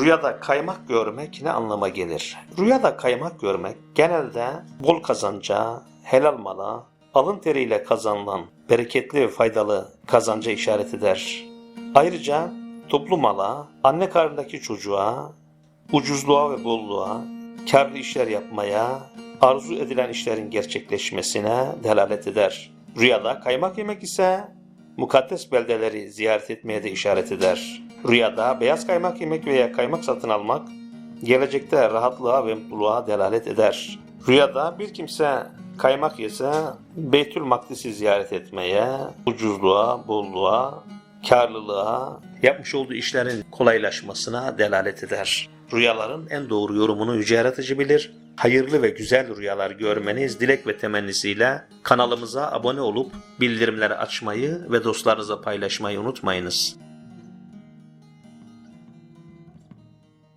Rüyada kaymak görmek ne anlama gelir? Rüyada kaymak görmek genelde bol kazanca, helal mala, alın teriyle kazanılan bereketli ve faydalı kazanca işaret eder. Ayrıca toplu mala, anne karnındaki çocuğa, ucuzluğa ve bolluğa, karlı işler yapmaya, arzu edilen işlerin gerçekleşmesine delalet eder. Rüyada kaymak yemek ise mukaddes beldeleri ziyaret etmeye de işaret eder. Rüyada beyaz kaymak yemek veya kaymak satın almak gelecekte rahatlığa ve mutluluğa delalet eder. Rüyada bir kimse kaymak yese Beytül Makdis'i ziyaret etmeye, ucuzluğa, bolluğa, karlılığa, yapmış olduğu işlerin kolaylaşmasına delalet eder. Rüyaların en doğru yorumunu Yüce Yaratıcı bilir. Hayırlı ve güzel rüyalar görmeniz dilek ve temennisiyle kanalımıza abone olup bildirimleri açmayı ve dostlarınıza paylaşmayı unutmayınız.